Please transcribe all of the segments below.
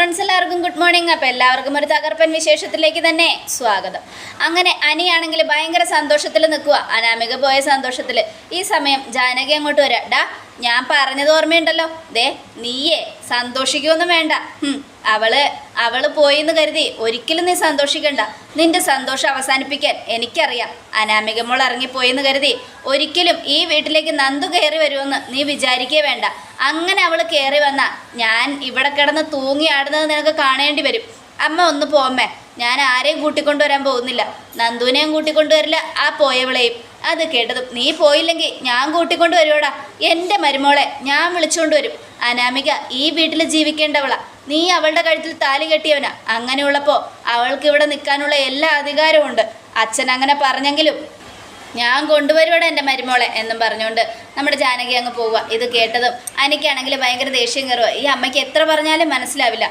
Friends എല്ലാവർക്കും good morning അപ്പം എല്ലാവർക്കും ഒരു തകർപ്പൻ വിശേഷത്തിലേക്ക് തന്നെ സ്വാഗതം. അങ്ങനെ അനിയാണെങ്കിൽ ഭയങ്കര സന്തോഷത്തിൽ നിൽക്കുക അനാമിക പോയ സന്തോഷത്തിൽ. ഈ സമയം ജാനകി അങ്ങോട്ട് വരാം. ഡാ ഞാൻ പറഞ്ഞത് ഓർമ്മയുണ്ടല്ലോ. ദേ നീയേ സന്തോഷിക്കുമൊന്നും വേണ്ട. അവൾ അവൾ പോയെന്ന് കരുതി ഒരിക്കലും നീ സന്തോഷിക്കണ്ട. നിന്റെ സന്തോഷം അവസാനിപ്പിക്കാൻ എനിക്കറിയാം. അനാമിക മോൾ ഇറങ്ങിപ്പോയെന്ന് കരുതി ഒരിക്കലും ഈ വീട്ടിലേക്ക് നന്ദു കയറി വരുമെന്ന് നീ വിചാരിക്കേ വേണ്ട. അങ്ങനെ അവൾ കയറി വന്ന ഞാൻ ഇവിടെ കിടന്ന് തൂങ്ങി ആടുന്നത് നിനക്ക് കാണേണ്ടി വരും. അമ്മ ഒന്ന് പോമ്മേ ഞാൻ ആരെയും കൂട്ടിക്കൊണ്ടുവരാൻ പോകുന്നില്ല. നന്ദുവിനെയും കൂട്ടിക്കൊണ്ടുവരില്ല ആ പോയവളെയും. അത് കേട്ടതും നീ പോയില്ലെങ്കിൽ ഞാൻ കൂട്ടിക്കൊണ്ടുവരുവോടാ എന്റെ മരുമോളെ ഞാൻ വിളിച്ചുകൊണ്ട് വരും. അനാമിക ഈ വീട്ടിൽ ജീവിക്കേണ്ടവളാ. നീ അവളുടെ കഴുത്തിൽ താലി കെട്ടിയവനാ. അങ്ങനെയുള്ളപ്പോൾ അവൾക്ക് ഇവിടെ നിൽക്കാനുള്ള എല്ലാ അധികാരവും ഉണ്ട്. അച്ഛൻ അങ്ങനെ പറഞ്ഞെങ്കിലും ഞാൻ കൊണ്ടുവരുവാടെ എന്റെ മരുമോളെ എന്നും പറഞ്ഞുകൊണ്ട് നമ്മുടെ ജാനകി അങ്ങ് പോവുക. ഇത് കേട്ടതും അനിക്കാണെങ്കിൽ ഭയങ്കര ദേഷ്യം കയറുക. ഈ അമ്മയ്ക്ക് എത്ര പറഞ്ഞാലും മനസ്സിലാവില്ല.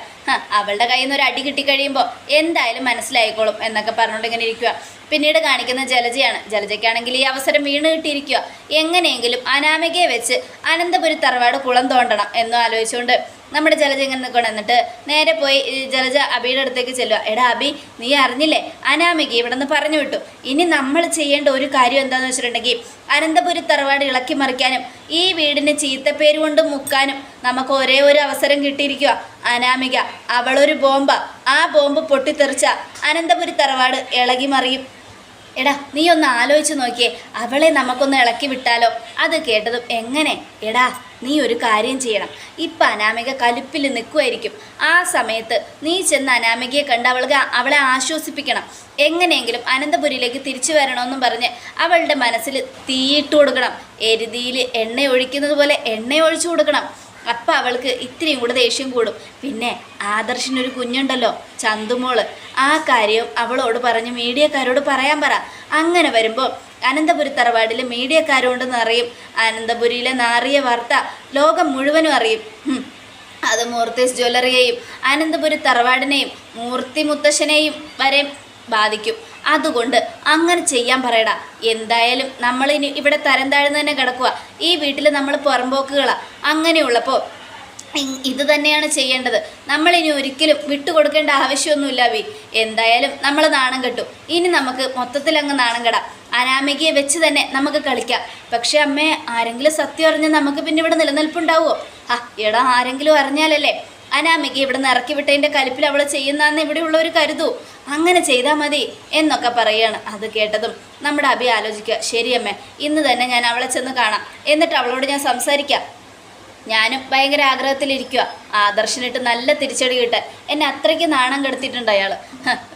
അവളുടെ കയ്യിൽ നിന്ന് ഒരു അടി കിട്ടിക്കഴിയുമ്പോൾ എന്തായാലും മനസ്സിലായിക്കോളും എന്നൊക്കെ പറഞ്ഞുകൊണ്ട് ഇങ്ങനെ ഇരിക്കുക. പിന്നീട് കാണിക്കുന്ന ജലജയാണ്. ജലജയ്ക്കാണെങ്കിൽ ഈ അവസരം വീണ് കിട്ടിയിരിക്കുക. എങ്ങനെയെങ്കിലും അനാമികയെ വെച്ച് അനന്തപുരി തറവാട് കുളം തോണ്ടണം എന്നും ആലോചിച്ചുകൊണ്ട് നമ്മുടെ ജലജ ഇങ്ങനെ നിൽക്കണം എന്നിട്ട് നേരെ പോയി ജലജ അബിയുടെ അടുത്തേക്ക് ചെല്ലുക എടാ അബി നീ അറിഞ്ഞില്ലേ? അനാമിക ഇവിടെ നിന്ന് പറഞ്ഞു വിട്ടു. ഇനി നമ്മൾ ചെയ്യേണ്ട ഒരു കാര്യം എന്താണെന്ന് വെച്ചിട്ടുണ്ടെങ്കിൽ അനന്തപുരി തറവാട് ഇളക്കി മറിക്കാനും ഈ വീടിന് ചീത്തപ്പേര് കൊണ്ട് മുക്കാനും നമുക്ക് ഒരേ ഒരു അവസരം കിട്ടിയിരിക്കുക അനാമിക അവളൊരു ബോംബ. ആ ബോംബ് പൊട്ടിത്തെറിച്ച അനന്തപുരി തറവാട് ഇളകി മറിയും. എടാ നീ ഒന്ന് ആലോചിച്ച് നോക്കിയേ. അവളെ നമുക്കൊന്ന് ഇളക്കി വിട്ടാലോ? അത് കേട്ടതും എങ്ങനെ? എടാ നീ ഒരു കാര്യം ചെയ്യണം. ഇപ്പം അനാമിക കലിപ്പിൽ നിൽക്കുമായിരിക്കും ആ സമയത്ത് നീ ചെന്ന് അനാമികയെ കണ്ട് അവൾക്ക് അവളെ ആശ്വസിപ്പിക്കണം. എങ്ങനെയെങ്കിലും അനന്തപുരിയിലേക്ക് തിരിച്ചു വരണമെന്നും പറഞ്ഞ് അവളുടെ മനസ്സിൽ തീയിട്ട് കൊടുക്കണം. എരുതിയിൽ എണ്ണ ഒഴിക്കുന്നത് പോലെ എണ്ണ ഒഴിച്ചു കൊടുക്കണം. അപ്പം അവൾക്ക് ഇത്രയും കൂടെ ദേഷ്യം കൂടും. പിന്നെ ആദർശിനൊരു കുഞ്ഞുണ്ടല്ലോ ചന്തുമോൾ. ആ കാര്യം അവളോട് പറഞ്ഞ് മീഡിയക്കാരോട് പറയാൻ പറ. അങ്ങനെ വരുമ്പോൾ അനന്തപുരി തറവാടിൽ മീഡിയക്കാരോണ്ട് അറിയും അനന്തപുരിയിലെ നാറിയ വാർത്ത ലോകം മുഴുവനും അറിയും. അത് മൂർത്തീസ് ജ്വല്ലറിയെയും അനന്തപുരി തറവാടിനെയും മൂർത്തി മുത്തശ്ശനെയും വരെ ബാധിക്കും. അതുകൊണ്ട് അങ്ങനെ ചെയ്യാൻ പറയടാ. എന്തായാലും നമ്മൾ ഇനി ഇവിടെ തരം താഴ്ന്നു തന്നെ കിടക്കുക ഈ വീട്ടിൽ നമ്മൾ പുറമ്പോക്കുകളാണ് അങ്ങനെയുള്ളപ്പോൾ ഇത് തന്നെയാണ് ചെയ്യേണ്ടത്. നമ്മളിനി ഒരിക്കലും വിട്ടുകൊടുക്കേണ്ട ആവശ്യമൊന്നുമില്ല വി. എന്തായാലും നമ്മൾ നാണം കെട്ടും. ഇനി നമുക്ക് മൊത്തത്തിൽ അങ്ങ് നാണം കെടാം. അനാമികയെ വെച്ച് തന്നെ നമുക്ക് കളിക്കാം. പക്ഷേ അമ്മേ ആരെങ്കിലും സത്യം അറിഞ്ഞാൽ നമുക്ക് പിന്നെ ഇവിടെ നിലനിൽപ്പുണ്ടാവുമോ ആ എടാ ആരെങ്കിലും അറിഞ്ഞാലല്ലേ? അനാമിക ഇവിടെ നിന്ന് ഇറക്കി വിട്ടതിന്റെ കലിപ്പിൽ അവൾ ചെയ്യുന്നതെന്ന് ഇവിടെയുള്ളവർ കരുതൂ. അങ്ങനെ ചെയ്താൽ മതി എന്നൊക്കെ പറയാണ്. അത് കേട്ടതും നമ്മുടെ അഭി ആലോചിക്കുക. ശരിയമ്മേ ഇന്ന് തന്നെ ഞാൻ അവളെ ചെന്ന് കാണാം. എന്നിട്ട് അവളോട് ഞാൻ സംസാരിക്കാം. ഞാനും ഭയങ്കര ആഗ്രഹത്തിലിരിക്കുക ആദർശനിട്ട് നല്ല തിരിച്ചടി കിട്ടാൻ. എന്നെ അത്രയ്ക്ക് നാണം കെടുത്തിട്ടുണ്ട് അയാൾ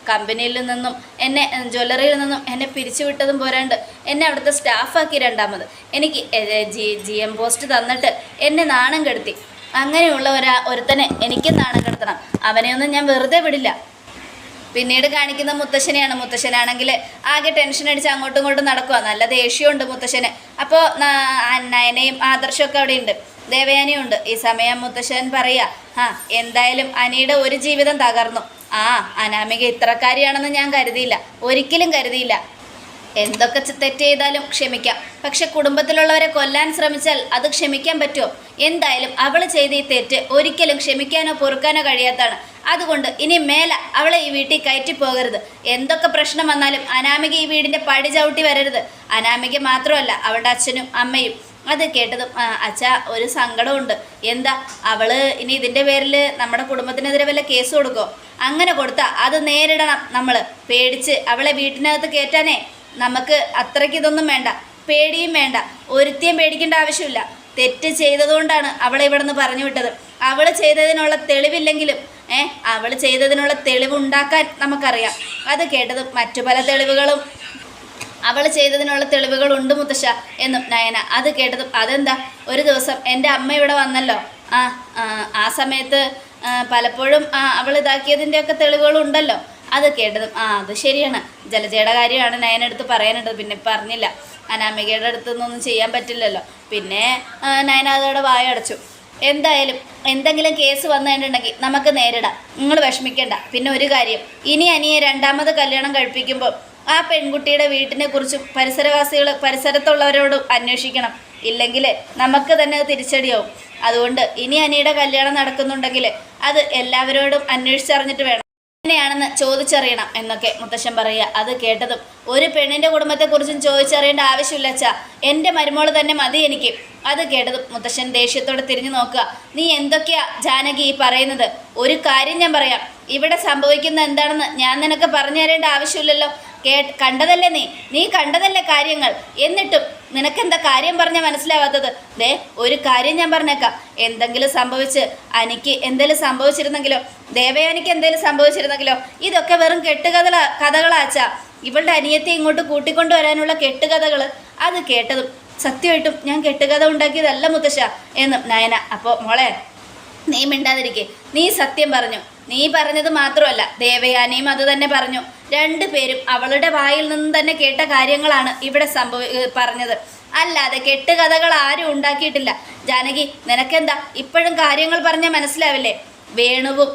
കമ്പനിയിൽ നിന്നും എന്നെ ജ്വല്ലറിയിൽ നിന്നും എന്നെ പിരിച്ചുവിട്ടതും പോരാണ്ട് എന്നെ അവിടുത്തെ സ്റ്റാഫാക്കി രണ്ടാമത്. എനിക്ക് ജി ജി എം പോസ്റ്റ് തന്നിട്ട് എന്നെ നാണം കെടുത്തി. അങ്ങനെയുള്ള ഒരാ ഒരുത്തനെ എനിക്കും നാണം കെടുത്തണം. അവനെയൊന്നും ഞാൻ വെറുതെ വിടില്ല. പിന്നീട് കാണിക്കുന്ന മുത്തശ്ശനെയാണ്. മുത്തശ്ശനാണെങ്കിൽ ആകെ ടെൻഷൻ അടിച്ച് അങ്ങോട്ടും ഇങ്ങോട്ടും നടക്കുക നല്ല ദേഷ്യമുണ്ട് മുത്തശ്ശന്. അപ്പോൾ നയനയും ആദർശമൊക്കെ അവിടെ ഉണ്ട് ദേവയാനിയും ഉണ്ട് ഈ സമയം മുത്തശ്ശൻ പറയുക ആ എന്തായാലും അനിയുടെ ഒരു ജീവിതം തകർന്നു. ആ അനാമിക ഇത്രക്കാരിയാണെന്ന് ഞാൻ കരുതിയില്ല. ഒരിക്കലും കരുതിയില്ല. എന്തൊക്കെ തെറ്റ് ചെയ്താലും ക്ഷമിക്കാം. പക്ഷെ കുടുംബത്തിലുള്ളവരെ കൊല്ലാൻ ശ്രമിച്ചാൽ അത് ക്ഷമിക്കാൻ പറ്റുമോ? എന്തായാലും അവൾ ചെയ്ത ഈ തെറ്റ് ഒരിക്കലും ക്ഷമിക്കാനോ പൊറുക്കാനോ കഴിയാത്താണ് അതുകൊണ്ട് ഇനി മേല അവളെ ഈ വീട്ടിൽ കയറ്റി പോകരുത്. എന്തൊക്കെ പ്രശ്നം വന്നാലും അനാമിക ഈ വീടിന്റെ പടി ചവിട്ടി വരരുത്. അനാമിക മാത്രമല്ല അവളുടെ അച്ഛനും അമ്മയും. അത് കേട്ടതും അച്ഛ ഒരു സങ്കടമുണ്ട് എന്താ അവൾ ഇനി ഇതിന്റെ പേരിൽ നമ്മുടെ കുടുംബത്തിനെതിരെ വല്ല കേസ് കൊടുക്കോ? അങ്ങനെ കൊടുത്താൽ അത് നേരിടണം നമ്മൾ പേടിച്ച് അവളെ വീട്ടിനകത്ത് കയറ്റാനേ നമുക്ക് അത്രയ്ക്ക് ഇതൊന്നും വേണ്ട. പേടിയും വേണ്ട. ഒരുത്തിയും പേടിക്കേണ്ട ആവശ്യമില്ല. തെറ്റ് ചെയ്തതുകൊണ്ടാണ് അവളെ ഇവിടെ നിന്ന് പറഞ്ഞു വിട്ടത്. അവൾ ചെയ്തതിനുള്ള തെളിവില്ലെങ്കിലും ഏ അവൾ ചെയ്തതിനുള്ള തെളിവുണ്ടാക്കാൻ നമുക്കറിയാം. അത് കേട്ടതും മറ്റു പല തെളിവുകളും അവൾ ചെയ്തതിനുള്ള തെളിവുകളുണ്ട് മുത്തശ്ശ എന്നും നയന. അത് കേട്ടതും അതെന്താ? ഒരു ദിവസം എന്റെ അമ്മ ഇവിടെ വന്നല്ലോ. ആ ആ, സമയത്ത് പലപ്പോഴും അവൾ അവൾ ഇതാക്കിയതിന്റെയൊക്കെ തെളിവുകളുണ്ടല്ലോ. അത് കേട്ടതും ആ അത് ശരിയാണ്. ജലജയുടെ കാര്യമാണ് നയന എടുത്ത് പറയാനുള്ളത്. പിന്നെ പറഞ്ഞില്ല. അനാമികയുടെ അടുത്തൊന്നും ചെയ്യാൻ പറ്റില്ലല്ലോ. പിന്നെ നയന അതോടെ വായ അടച്ചു എന്തായാലും എന്തെങ്കിലും കേസ് വന്നിട്ടുണ്ടെങ്കിൽ നമുക്ക് നേരിടാം. നിങ്ങൾ വിഷമിക്കേണ്ട. പിന്നെ ഒരു കാര്യം. ഇനി അനിയെ രണ്ടാമത് കല്യാണം കഴിപ്പിക്കുമ്പോൾ ആ പെൺകുട്ടിയുടെ വീട്ടിനെ കുറിച്ചും പരിസരവാസികൾ പരിസരത്തുള്ളവരോടും അന്വേഷിക്കണം. ഇല്ലെങ്കിൽ നമുക്ക് തന്നെ തിരിച്ചടിയാവും. അതുകൊണ്ട് ഇനി അനിയുടെ കല്യാണം നടക്കുന്നുണ്ടെങ്കിൽ അത് എല്ലാവരോടും അന്വേഷിച്ചറിഞ്ഞിട്ട് വേണം. എങ്ങനെയാണെന്ന് ചോദിച്ചറിയണം എന്നൊക്കെ മുത്തശ്ശൻ പറയുക. അത് കേട്ടതും ഒരു പെണ്ണിന്റെ കുടുംബത്തെക്കുറിച്ചും ചോദിച്ചറിയേണ്ട ആവശ്യമില്ല അച്ഛാ. എന്റെ മരുമോൾ തന്നെ മതി എനിക്ക്. അത് കേട്ടതും മുത്തശ്ശൻ ദേഷ്യത്തോടെ തിരിഞ്ഞു നോക്കുക. നീ എന്തൊക്കെയാ ജാനകി ഈ പറയുന്നത്? ഒരു കാര്യം ഞാൻ പറയാം. ഇവിടെ സംഭവിക്കുന്ന എന്താണെന്ന് ഞാൻ നിനക്ക് പറഞ്ഞു തരേണ്ട ആവശ്യമില്ലല്ലോ. കേ കണ്ടതല്ലേ നീ? നീ കണ്ടതല്ലേ കാര്യങ്ങൾ? എന്നിട്ടും നിനക്കെന്താ കാര്യം പറഞ്ഞാൽ മനസ്സിലാവാത്തത്? ദേ ഒരു കാര്യം ഞാൻ പറഞ്ഞേക്കാം. എന്തെങ്കിലും സംഭവിച്ച് അനിക്ക് എന്തെങ്കിലും സംഭവിച്ചിരുന്നെങ്കിലോ ദേവയാനിക്ക് എന്തെങ്കിലും സംഭവിച്ചിരുന്നെങ്കിലോ ഇതൊക്കെ വെറും കെട്ടുകഥ കഥകളാച്ചാ. ഇവളുടെ അനിയത്തെ ഇങ്ങോട്ട് കൂട്ടിക്കൊണ്ടുവരാനുള്ള കെട്ടുകഥകൾ അത് കേട്ടതും സത്യമായിട്ടും ഞാൻ കെട്ടുകഥ ഉണ്ടാക്കിയതല്ല മുത്തശ്ശ എന്ന് നയന. അപ്പോൾ മോളെ നീ മിണ്ടാതിരിക്കെ. നീ സത്യം പറഞ്ഞു. നീ പറഞ്ഞത് മാത്രമല്ല. ദേവയാനിയും അത് തന്നെ പറഞ്ഞു. രണ്ടുപേരും അവളുടെ വായിൽ നിന്ന് തന്നെ കേട്ട കാര്യങ്ങളാണ് ഇവിടെ സംഭവ പറഞ്ഞത്. അല്ലാതെ കെട്ടുകഥകൾ ആരും ഉണ്ടാക്കിയിട്ടില്ല. ജാനകി നിനക്കെന്താ? ഇപ്പോഴും കാര്യങ്ങൾ പറഞ്ഞാൽ മനസ്സിലാവില്ലേ? വേണുവും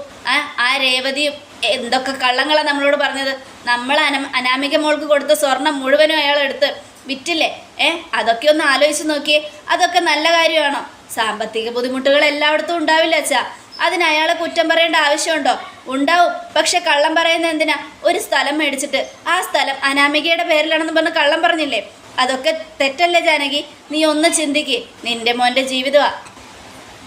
ആ രേവതിയും എന്തൊക്കെ കള്ളങ്ങളാണ് നമ്മളോട് പറഞ്ഞത്? നമ്മൾ അന അനാമിക മോൾക്ക് കൊടുത്ത സ്വർണം മുഴുവനും അയാൾ എടുത്ത് വിറ്റില്ലേ? ഏ അതൊക്കെ ഒന്ന് ആലോചിച്ച് നോക്കിയേ. അതൊക്കെ നല്ല കാര്യമാണോ? സാമ്പത്തിക ബുദ്ധിമുട്ടുകൾ എല്ലായിടത്തും ഉണ്ടാവില്ല അച്ഛാ. അതിന് അയാളെ കുറ്റം പറയേണ്ട ആവശ്യമുണ്ടോ? ഉണ്ടാവും. പക്ഷെ കള്ളം പറയുന്ന എന്തിനാ? ഒരു സ്ഥലം മേടിച്ചിട്ട്. ആ സ്ഥലം അനാമികയുടെ പേരിലാണെന്ന് പറഞ്ഞ് കള്ളം പറഞ്ഞില്ലേ? അതൊക്കെ തെറ്റല്ലേ ജാനകി? നീ ഒന്ന് ചിന്തിക്ക്. നിന്റെ മോന്റെ ജീവിതമാ.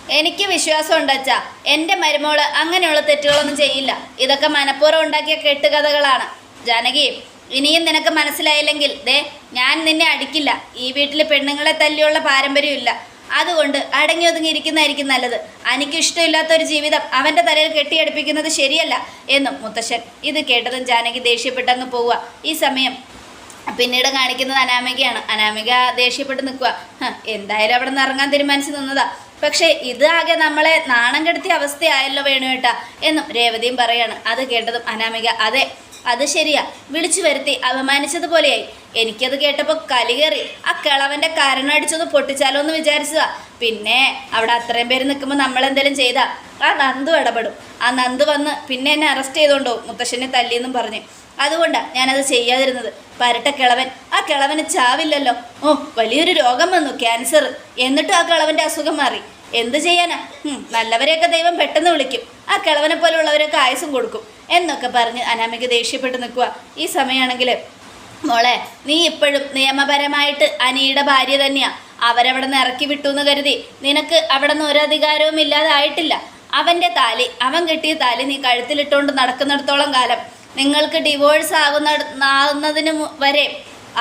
എനിക്ക് വിശ്വാസം ഉണ്ടച്ചാ എന്റെ മരുമോൾ അങ്ങനെയുള്ള തെറ്റുകളൊന്നും ചെയ്യില്ല. ഇതൊക്കെ മനഃപൂർവം ഉണ്ടാക്കിയ കെട്ടുകഥകളാണ്. ജാനകി ഇനിയും നിനക്ക് മനസ്സിലായില്ലെങ്കിൽ ദേ ഞാൻ നിന്നെ അടിക്കില്ല. ഈ വീട്ടിൽ പെണ്ണുങ്ങളെ തല്ലിയുള്ള പാരമ്പര്യമില്ല. അതുകൊണ്ട് അടങ്ങി ഒതുങ്ങിയിരിക്കുന്നതായിരിക്കും നല്ലത്. എനിക്ക് ഇഷ്ടമില്ലാത്ത ഒരു ജീവിതം അവന്റെ തലയിൽ കെട്ടിയടുപ്പിക്കുന്നത് ശരിയല്ല എന്നും മുത്തശ്ശൻ. ഇത് കേട്ടതും ജാനകി ദേഷ്യപ്പെട്ടങ്ങ് പോവുക. ഈ സമയം പിന്നീട് കാണിക്കുന്നത് അനാമികയാണ്. അനാമിക ദേഷ്യപ്പെട്ട് നിൽക്കുക. എന്തായാലും അവിടെ നിന്ന് ഇറങ്ങാൻ തീരുമാനിച്ചു നിന്നതാ. പക്ഷേ ഇത് ആകെ നമ്മളെ നാണം കെടുത്തിയ അവസ്ഥയായല്ലോ വേണു കേട്ടാ എന്നും രേവതിയും പറയാണ്. അത് കേട്ടതും അനാമിക അതെ അത് ശരിയാ. വിളിച്ചു വരുത്തി. അപമാനിച്ചതുപോലെയായി. എനിക്കത് കേട്ടപ്പോൾ കലി കയറി. ആ കിളവന്റെ കാരണം അടിച്ചൊന്ന് പൊട്ടിച്ചാലോ എന്ന് വിചാരിച്ചതാ. പിന്നെ അവിടെ അത്രയും പേര് നിൽക്കുമ്പോൾ നമ്മൾ എന്തെങ്കിലും ചെയ്താ? ആ നന്ദു ഇടപെടും. ആ നന്ദു വന്ന് പിന്നെ എന്നെ അറസ്റ്റ് ചെയ്തുകൊണ്ടോ മുത്തശ്ശനെ തല്ലിയെന്നും പറഞ്ഞ്. അതുകൊണ്ടാണ് ഞാനത് ചെയ്യാതിരുന്നത്. പരട്ട കിളവൻ. ആ കിളവന് ചാവില്ലല്ലോ. ഓ വലിയൊരു രോഗം വന്നു. ക്യാൻസർ. എന്നിട്ടും ആ കിളവന്റെ അസുഖം മാറി. എന്ത് ചെയ്യാനാ? നല്ലവരെയൊക്കെ ദൈവം പെട്ടെന്ന് വിളിക്കും. ആ കിളവനെ പോലുള്ളവരൊക്കെ ആയുസും കൊടുക്കും. എന്നൊക്കെ പറഞ്ഞ് അനാമിക ദേഷ്യപ്പെട്ട് നിൽക്കുക ഈ സമയമാണെങ്കിൽ മോളെ നീ ഇപ്പോഴും നിയമപരമായിട്ട് അനിയുടെ ഭാര്യ തന്നെയാ. അവരവിടെ നിന്ന് ഇറക്കി വിട്ടു എന്ന് കരുതി. നിനക്ക് അവിടെ നിന്ന് ഒരു അധികാരവും ഇല്ലാതായിട്ടില്ല. അവന്റെ താലി അവൻ കിട്ടിയ താലി നീ കഴുത്തിലിട്ടുകൊണ്ട് നടക്കുന്നിടത്തോളം കാലം. നിങ്ങൾക്ക് ഡിവോഴ്സ് ആകുന്ന ആകുന്നതിന് വരെ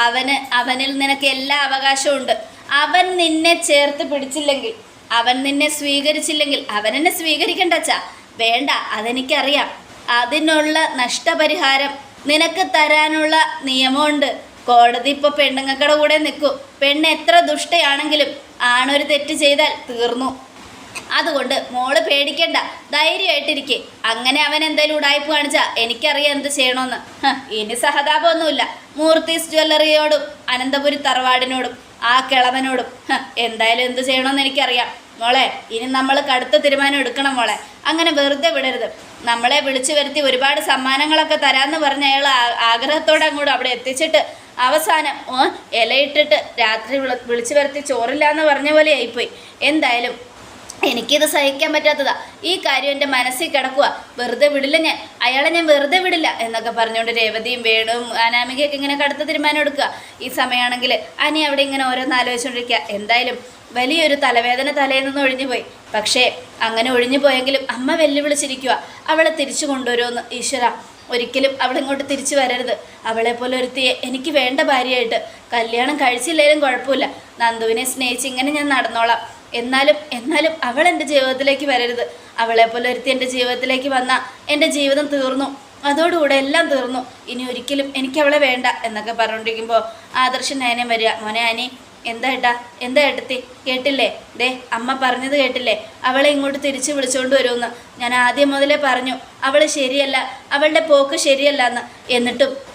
അവന് അവനിൽ നിനക്ക് എല്ലാ അവകാശവും ഉണ്ട്. അവൻ നിന്നെ ചേർത്ത് പിടിച്ചില്ലെങ്കിൽ അവൻ നിന്നെ സ്വീകരിച്ചില്ലെങ്കിൽ അവൻ എന്നെ സ്വീകരിക്കണ്ട വേണ്ട അതെനിക്കറിയാം. അതിനുള്ള നഷ്ടപരിഹാരം നിനക്ക് തരാനുള്ള നിയമമുണ്ട്. കോടതി ഇപ്പോൾ പെണ്ണുങ്ങൾക്കടെ കൂടെ നിൽക്കും. പെണ്ണ് എത്ര ദുഷ്ടയാണെങ്കിലും ആണൊരു തെറ്റ് ചെയ്താൽ തീർന്നു. അതുകൊണ്ട് മോൾ പേടിക്കണ്ട. ധൈര്യമായിട്ടിരിക്കെ. അങ്ങനെ അവൻ എന്തായാലും ഉടായ്പ കാണിച്ചാ എനിക്കറിയാം എന്ത് ചെയ്യണമെന്ന് ഇനി സഹതാപമൊന്നുമില്ല. മൂർത്തീസ് ജ്വല്ലറിയോടും അനന്തപുരി തറവാടിനോടും ആ കിളവനോടും. എന്തായാലും എന്ത് ചെയ്യണമെന്ന് എനിക്കറിയാം. മോളെ ഇനി നമ്മൾ കടുത്ത തീരുമാനം എടുക്കണം മോളെ. അങ്ങനെ വെറുതെ വിടരുത്. നമ്മളെ വിളിച്ചു വരുത്തി ഒരുപാട് സമ്മാനങ്ങളൊക്കെ തരാമെന്ന് പറഞ്ഞ അയാൾ ആഗ്രഹത്തോടെ അങ്ങോട്ട് അവിടെ എത്തിച്ചിട്ട് അവസാനം ഇലയിട്ടിട്ട് രാത്രി വിളിച്ചു വരുത്തി ചോറില്ല എന്ന് പറഞ്ഞ പോലെ ആയിപ്പോയി. എന്തായാലും എനിക്കിത് സഹിക്കാൻ പറ്റാത്തതാ. ഈ കാര്യം എന്റെ മനസ്സിൽ കിടക്കുക വെറുതെ വിടില്ല ഞാൻ. അയാളെ ഞാൻ വെറുതെ വിടില്ല എന്നൊക്കെ പറഞ്ഞുകൊണ്ട് രേവതിയും വേണുവും അനാമികയൊക്കെ ഇങ്ങനെ കടുത്ത തീരുമാനം എടുക്കുക. ഈ സമയമാണെങ്കിൽ അനി അവിടെ ഇങ്ങനെ ഓരോന്ന് ആലോചിച്ചുകൊണ്ടിരിക്കുക. എന്തായാലും വലിയൊരു തലവേദന തലയിൽ നിന്ന് ഒഴിഞ്ഞുപോയി പക്ഷേ അങ്ങനെ ഒഴിഞ്ഞു പോയെങ്കിലും അമ്മ വെല്ലുവിളിച്ചിരിക്കുക അവളെ തിരിച്ചു കൊണ്ടുവരുമെന്ന്. ഈശ്വര ഒരിക്കലും അവളിങ്ങോട്ട് തിരിച്ചു വരരുത്. അവളെ പോലെ ഒരുത്തിയെ എനിക്ക് വേണ്ട ഭാര്യയായിട്ട് കല്യാണം കഴിച്ചില്ലെങ്കിലും കുഴപ്പമില്ല. നന്ദുവിനെ സ്നേഹിച്ച് ഇങ്ങനെ ഞാൻ നടന്നോളാം. എന്നാലും എന്നാലും അവൾ എന്റെ ജീവിതത്തിലേക്ക് വരരുത്. അവളെ പോലെ ഒരുത്തി എന്റെ ജീവിതത്തിലേക്ക് വന്ന എന്റെ ജീവിതം തീർന്നു. അതോടുകൂടെ എല്ലാം തീർന്നു. ഇനി ഒരിക്കലും എനിക്ക് അവളെ വേണ്ട എന്നൊക്കെ പറഞ്ഞുകൊണ്ടിരിക്കുമ്പോൾ ആദർശൻ നയനം വരിക. മോനെ ആനി എന്താ ഏട്ടാ? എന്താ ഏട്ടത്തി? കേട്ടില്ലേ? ദേ അമ്മ പറഞ്ഞത് കേട്ടില്ലേ? അവളെ ഇങ്ങോട്ട് തിരിച്ചു വിളിച്ചുകൊണ്ട് വരുമെന്ന്. ഞാൻ ആദ്യം മുതലേ പറഞ്ഞു അവൾ ശരിയല്ല അവളുടെ പോക്ക് ശരിയല്ല എന്ന് എന്നിട്ടും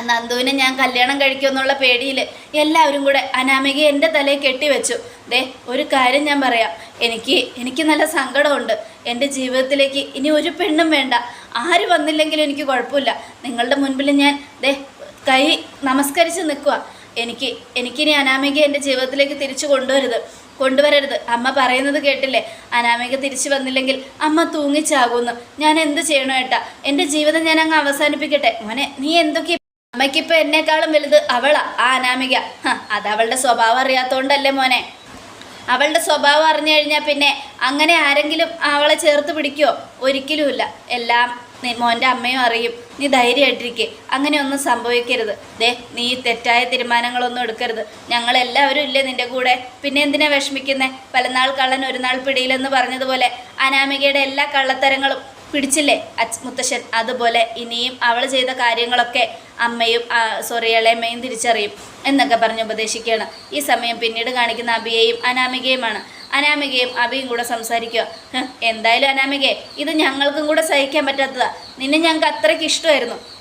നന്ദുവിനെ ഞാൻ കല്യാണം കഴിക്കുമെന്നുള്ള പേടിയിൽ എല്ലാവരും കൂടെ അനാമിക എന്റെ തലയിൽ കെട്ടിവെച്ചു. ദേ ഒരു കാര്യം ഞാൻ പറയാം. എനിക്ക് എനിക്ക് നല്ല സങ്കടമുണ്ട്. എന്റെ ജീവിതത്തിലേക്ക് ഇനി ഒരു പെണ്ണും വേണ്ട. ആര് വന്നില്ലെങ്കിലും എനിക്ക് കുഴപ്പമില്ല. നിങ്ങളുടെ മുൻപിൽ ഞാൻ ദേ കൈ നമസ്കരിച്ച് നിൽക്കുക. എനിക്ക് എനിക്കിനി അനാമിക എന്റെ ജീവിതത്തിലേക്ക് തിരിച്ചു കൊണ്ടുവരുത് കൊണ്ടുവരരുത്. അമ്മ പറയുന്നത് കേട്ടില്ലേ? അനാമിക തിരിച്ചു വന്നില്ലെങ്കിൽ അമ്മ തൂങ്ങിച്ചാകുന്നു. ഞാൻ എന്ത് ചെയ്യണോ ഏട്ടാ? എന്റെ ജീവിതം ഞാൻ അങ്ങ് അവസാനിപ്പിക്കട്ടെ. മോനെ നീ എന്തൊക്കെ അമ്മയ്ക്കിപ്പോ എന്നെക്കാളും വലുത് അവളാ ആ അനാമിക. അത് അവളുടെ സ്വഭാവം അറിയാത്തോണ്ടല്ലേ മോനെ. അവളുടെ സ്വഭാവം അറിഞ്ഞു കഴിഞ്ഞാൽ പിന്നെ അങ്ങനെ ആരെങ്കിലും അവളെ ചേർത്ത് പിടിക്കുമോ ഒരിക്കലുമില്ല. എല്ലാം നീ മോന്റെ അമ്മയും അറിയും. നീ ധൈര്യമായിട്ടിരിക്കെ. അങ്ങനെയൊന്നും സംഭവിക്കരുത്. ദേ നീ തെറ്റായ തീരുമാനങ്ങളൊന്നും എടുക്കരുത്. ഞങ്ങളെല്ലാവരും ഇല്ലേ നിന്റെ കൂടെ? പിന്നെ എന്തിനാ വിഷമിക്കുന്നേ? പലനാൾ കള്ളൻ ഒരു നാൾ പിടിയിലെന്ന് പറഞ്ഞതുപോലെ അനാമികയുടെ എല്ലാ കള്ളത്തരങ്ങളും പിടിച്ചില്ലേ? അച്ഛ മുത്തശ്ശൻ. അതുപോലെ ഇനിയും അവൾ ചെയ്ത കാര്യങ്ങളൊക്കെ അമ്മയും സോറി ഇളയമ്മയും തിരിച്ചറിയും എന്നൊക്കെ പറഞ്ഞ് ഉപദേശിക്കുകയാണ്. ഈ സമയം പിന്നീട് കാണിക്കുന്ന അബിയെയും അനാമികയുമാണ്. അനാമികയും അബിയും കൂടെ സംസാരിക്കുക. "ഹ്, എന്തായാലും അനാമികയെ ഇത് ഞങ്ങൾക്കും കൂടെ സഹിക്കാൻ പറ്റാത്തതാണ് നിന്നെ ഞങ്ങൾക്ക് അത്രയ്ക്ക് ഇഷ്ടമായിരുന്നു.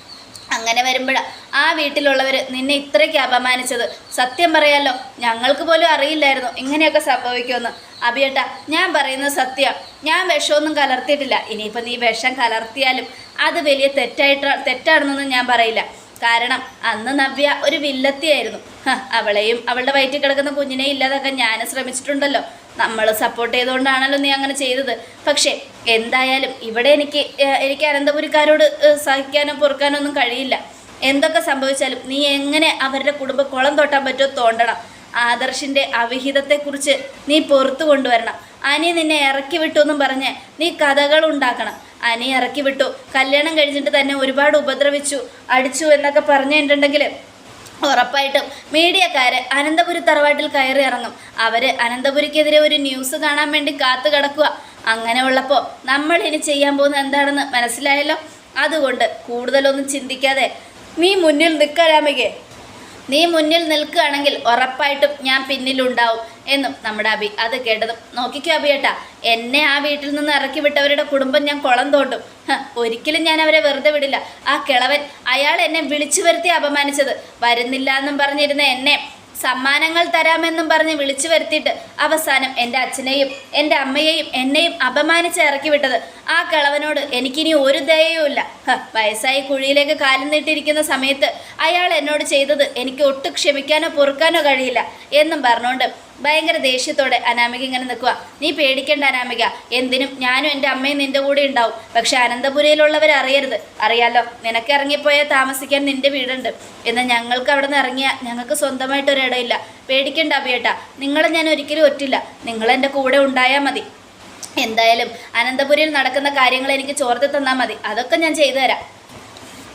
അങ്ങനെ വരുമ്പോഴാണ് ആ വീട്ടിലുള്ളവർ നിന്നെ ഇത്രയ്ക്ക് അപമാനിച്ചത്. സത്യം പറയാലോ ഞങ്ങൾക്ക് പോലും അറിയില്ലായിരുന്നു ഇങ്ങനെയൊക്കെ സംഭവിക്കുമെന്ന്. അഭിയേട്ട ഞാൻ പറയുന്നത് സത്യം. ഞാൻ വിഷമൊന്നും കലർത്തിയിട്ടില്ല. ഇനിയിപ്പോൾ നീ വിഷം കലർത്തിയാലും അത് വലിയ തെറ്റായിട്ട് തെറ്റാണെന്നൊന്നും ഞാൻ പറയില്ല. കാരണം അന്ന് നവ്യ ഒരു വില്ലത്തിയായിരുന്നു. അവളെയും അവളുടെ വയറ്റിൽ കിടക്കുന്ന കുഞ്ഞിനെയും ഇല്ലാതാക്കാൻ ഞാൻ ശ്രമിച്ചിട്ടുണ്ടല്ലോ. നമ്മൾ സപ്പോർട്ട് ചെയ്തുകൊണ്ടാണല്ലോ നീ അങ്ങനെ ചെയ്തത്. പക്ഷേ എന്തായാലും ഇവിടെ എനിക്ക് എനിക്ക് അനന്തപുരിക്കാരോട് സഹിക്കാനോ പൊറുക്കാനോ ഒന്നും കഴിയില്ല. എന്തൊക്കെ സംഭവിച്ചാലും നീ എങ്ങനെ അവരുടെ കുടുംബ കുളം തൊട്ടാൻ പറ്റുമോ തോണ്ടണം. ആദർശിന്റെ അവിഹിതത്തെക്കുറിച്ച് നീ പുറത്തു കൊണ്ടുവരണം. അനി നിന്നെ ഇറക്കി വിട്ടു എന്നും പറഞ്ഞ് നീ കഥകൾ ഉണ്ടാക്കണം. അനി ഇറക്കി വിട്ടു. കല്യാണം കഴിഞ്ഞിട്ട് തന്നെ ഒരുപാട് ഉപദ്രവിച്ചു അടിച്ചു എന്നൊക്കെ പറഞ്ഞിട്ടുണ്ടെങ്കിൽ ഉറപ്പായിട്ടും മീഡിയക്കാര് അനന്തപുരി തറവാട്ടിൽ കയറി ഇറങ്ങും. അവർ അനന്തപുരിക്കെതിരെ ഒരു ന്യൂസ് കാണാൻ വേണ്ടി കാത്തു കിടക്കുക അങ്ങനെ ഉള്ളപ്പോൾ നമ്മൾ ഇനി ചെയ്യാൻ പോകുന്നത് എന്താണെന്ന് മനസ്സിലായല്ലോ? അതുകൊണ്ട് കൂടുതലൊന്നും ചിന്തിക്കാതെ നീ മുന്നിൽ നിൽക്കാരാമയ്ക്ക് നീ മുന്നിൽ നിൽക്കുകയാണെങ്കിൽ ഉറപ്പായിട്ടും ഞാൻ പിന്നിലുണ്ടാവും എന്നും നമ്മുടെ അബി അത് കേട്ടതും. നോക്കിക്കോ അബിയേട്ടാ എന്നെ ആ വീട്ടിൽ നിന്ന് ഇറക്കി വിട്ടവരുടെ കുടുംബം ഞാൻ കുളം തോണ്ടും. ഒരിക്കലും ഞാൻ അവരെ വെറുതെ വിടില്ല. ആ കിളവൻ അയാൾ എന്നെ വിളിച്ചു വരുത്തി അപമാനിച്ചത്. വരുന്നില്ല എന്നും പറഞ്ഞിരുന്ന എന്നെ സമ്മാനങ്ങൾ തരാമെന്നും പറഞ്ഞ് വിളിച്ചു വരുത്തിയിട്ട് അവസാനം എന്റെ അച്ഛനെയും എന്റെ അമ്മയെയും എന്നെയും അപമാനിച്ച് ഇറക്കി വിട്ടത്. ആ കളവനോട് എനിക്കിനി ഒരു ദയയുമില്ല വയസ്സായി കുഴിയിലേക്ക് കാലം നീട്ടിയിരിക്കുന്ന സമയത്ത് അയാൾ എന്നോട് ചെയ്തത് എനിക്ക് ഒട്ടും ക്ഷമിക്കാനോ പൊറുക്കാനോ കഴിയില്ല എന്നും പറഞ്ഞുകൊണ്ട് ഭയങ്കര ദേഷ്യത്തോടെ അനാമിക ഇങ്ങനെ നിൽക്കുക നീ പേടിക്കേണ്ട അനാമിക. എന്തിനും ഞാനും എന്റെ അമ്മയും നിന്റെ കൂടെ ഉണ്ടാവും. പക്ഷെ അനന്തപുരയിലുള്ളവർ അറിയരുത്. അറിയാലോ നിനക്ക് ഇറങ്ങിപ്പോയാൽ താമസിക്കാൻ നിന്റെ വീടുണ്ട്. എന്നാൽ ഞങ്ങൾക്ക് അവിടെ നിന്ന് ഇറങ്ങിയാൽ ഞങ്ങൾക്ക് സ്വന്തമായിട്ടൊരിടയില്ല പേടിക്കേണ്ട അഭിയേട്ടാ. നിങ്ങളെ ഞാൻ ഒരിക്കലും ഒറ്റില്ല. നിങ്ങൾ എന്റെ കൂടെ ഉണ്ടായാൽ മതി. എന്തായാലും അനന്തപുരിയിൽ നടക്കുന്ന കാര്യങ്ങൾ എനിക്ക് ചോർത്തി തന്നാൽ മതി. അതൊക്കെ ഞാൻ ചെയ്തു തരാം.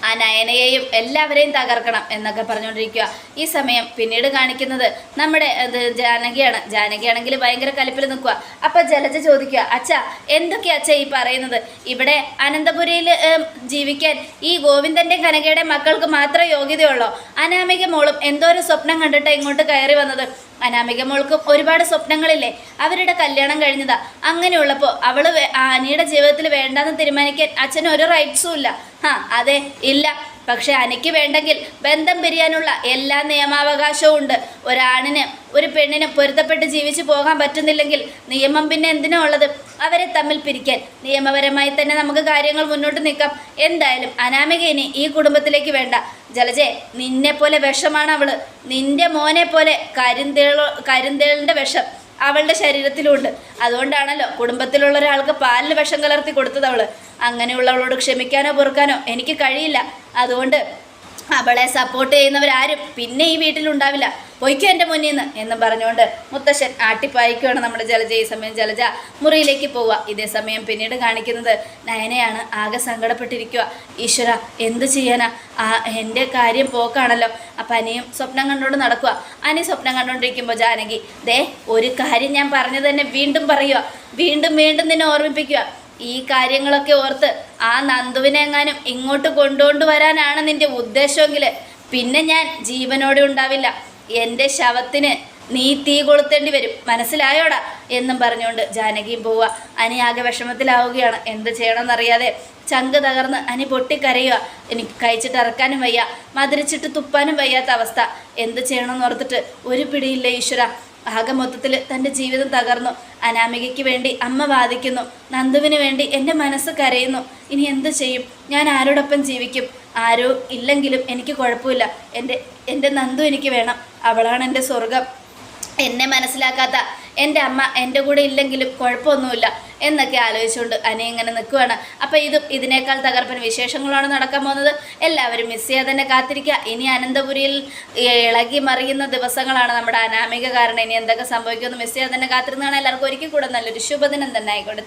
ആ നയനയെയും എല്ലാവരെയും തകർക്കണം എന്നൊക്കെ പറഞ്ഞുകൊണ്ടിരിക്കുക. ഈ സമയം പിന്നീട് കാണിക്കുന്നത് നമ്മുടെ ജാനകിയാണ്. ജാനകിയാണെങ്കിൽ ഭയങ്കര കലിപ്പിൽ നിൽക്കുക. അപ്പം ജലജ ചോദിക്കുക അച്ഛ എന്തൊക്കെയാ അച്ഛ ഈ പറയുന്നത്? ഇവിടെ അനന്തപുരിയിൽ ജീവിക്കാൻ ഈ ഗോവിന്ദന്റെ കനകയുടെ മക്കൾക്ക് മാത്രമേ യോഗ്യതയുള്ളൂ? അനാമിക മോളും എന്തോ ഒരു സ്വപ്നം കണ്ടിട്ട് ഇങ്ങോട്ട് കയറി വന്നത്. അനാമിക മോൾക്കും ഒരുപാട് സ്വപ്നങ്ങളില്ലേ? അവരുടെ കല്യാണം കഴിഞ്ഞതാ. അങ്ങനെയുള്ളപ്പോൾ ആ അനിയുടെ ജീവിതത്തിൽ വേണ്ടാന്ന് തീരുമാനിക്കാൻ അച്ഛന് ഒരു റൈറ്റ്സും ഇല്ല. ഹാ അതെ ഇല്ല. പക്ഷെ അനിക്ക് വേണ്ടെങ്കിൽ ബന്ധം പിരിയാനുള്ള എല്ലാ നിയമാവകാശവും ഉണ്ട്. ഒരാണിന് ഒരു പെണ്ണിന് പൊരുത്തപ്പെട്ട് ജീവിച്ചു പോകാൻ പറ്റുന്നില്ലെങ്കിൽ നിയമം പിന്നെ എന്തിനാ ഉള്ളത്? അവരെ തമ്മിൽ പിരിക്കാൻ. നിയമപരമായി തന്നെ നമുക്ക് കാര്യങ്ങൾ മുന്നോട്ട് നീക്കാം. എന്തായാലും അനാമിക ഇനി ഈ കുടുംബത്തിലേക്ക് വേണ്ട. ജലജെ നിന്നെ പോലെ വിഷമാണ് അവൾ. നിന്റെ മോനെ പോലെ കരിന്തേളോ കരിന്തേളിന്റെ വിഷം. അവളുടെ ശരീരത്തിലുണ്ട്. അതുകൊണ്ടാണല്ലോ കുടുംബത്തിലുള്ള ഒരാൾക്ക് പാലിൽ വിഷം കലർത്തി കൊടുത്തത് അവൾ. അങ്ങനെയുള്ളവളോട് ക്ഷമിക്കാനോ പൊറുക്കാനോ എനിക്ക് കഴിയില്ല. അതുകൊണ്ട് അവളെ സപ്പോർട്ട് ചെയ്യുന്നവരാരും പിന്നെ ഈ വീട്ടിലുണ്ടാവില്ല പൊയ്ക്കോ എന്റെ മുന്നിൽ നിന്ന് എന്ന് പറഞ്ഞുകൊണ്ട് മുത്തശ്ശൻ ആട്ടിപ്പായിക്കുകയാണ് നമ്മുടെ ജലജ. ഈ സമയം ജലജ മുറിയിലേക്ക് പോവുക. ഇതേ സമയം പിന്നീട് കാണിക്കുന്നത് നയനയാണ്. ആകെ സങ്കടപ്പെട്ടിരിക്കുക. ഈശ്വര എന്ത് ചെയ്യാനാ? ആ എന്റെ കാര്യം പോക്കാണല്ലോ. അപ്പം അനിയും സ്വപ്നം കണ്ടുകൊണ്ട് നടക്കുക. അനി സ്വപ്നം കണ്ടുകൊണ്ടിരിക്കുമ്പോൾ ജാനകി ദേ ഒരു കാര്യം ഞാൻ പറഞ്ഞത് തന്നെ വീണ്ടും പറയുക. വീണ്ടും വീണ്ടും നിന്നെ ഓർമ്മിപ്പിക്കുക. ഈ കാര്യങ്ങളൊക്കെ ഓർത്ത് ആ നന്ദുവിനെ എങ്ങാനും ഇങ്ങോട്ട് കൊണ്ടുകൊണ്ട് വരാനാണ് നിന്റെ ഉദ്ദേശമെങ്കിൽ പിന്നെ ഞാൻ ജീവനോടെ ഉണ്ടാവില്ല. എന്റെ ശവത്തിന് നീ തീ കൊളുത്തേണ്ടി വരും. മനസ്സിലായോടാ? എന്നും പറഞ്ഞുകൊണ്ട് ജാനകിയും പോവുക. അനി ആകെ വിഷമത്തിലാവുകയാണ്. എന്ത് ചെയ്യണമെന്നറിയാതെ ചങ്ക് തകർന്ന് അനി പൊട്ടിക്കരയുക. എനിക്ക് കഴിച്ചിട്ട് ഇറക്കാനും വയ്യ. മധുരിച്ചിട്ട് തുപ്പാനും വയ്യാത്ത അവസ്ഥ. എന്ത് ചെയ്യണമെന്ന് ഓർത്തിട്ട് ഒരു പിടിയില്ല ഈശ്വര. ആകെ മൊത്തത്തിൽ തന്റെ ജീവിതം തകർന്നു. അനാമികയ്ക്ക് വേണ്ടി അമ്മ വാദിക്കുന്നു. നന്ദുവിന് വേണ്ടി എന്റെ മനസ്സ് കരയുന്നു. ഇനി എന്ത് ചെയ്യും? ഞാൻ ആരോടൊപ്പം ജീവിക്കും? ആരോ ഇല്ലെങ്കിലും എനിക്ക് കുഴപ്പമില്ല. എന്റെ എന്റെ നന്ദു എനിക്ക് വേണം. അവളാണ് എന്റെ സ്വർഗം എന്നെ മനസ്സിലാക്കാത്ത എന്റെ അമ്മ എന്റെ കൂടെ ഇല്ലെങ്കിലും കുഴപ്പമൊന്നുമില്ല. എന്നൊക്കെ ആലോചിച്ചുകൊണ്ട് അനി ഇങ്ങനെ നിൽക്കുവാണ്. അപ്പോൾ ഇതും ഇതിനേക്കാൾ തകർപ്പൻ വിശേഷങ്ങളാണ് നടക്കാൻ പോകുന്നത്. എല്ലാവരും മിസ് ചെയ്യാതെ തന്നെ കാത്തിരിക്കുക. ഇനി അനന്തപുരിയിൽ ഇളകി മറിയുന്ന ദിവസങ്ങളാണ് നമ്മുടെ അനാമിക കാരണം. ഇനി എന്തൊക്കെ സംഭവിക്കുമെന്ന് മിസ് ചെയ്യാതെ തന്നെ കാത്തിരുന്നതാണ്. എല്ലാവർക്കും ഒരിക്കൽ കൂടെ നല്ലൊരു ശുഭദിനം തന്നെ ആയിക്കോട്ടെ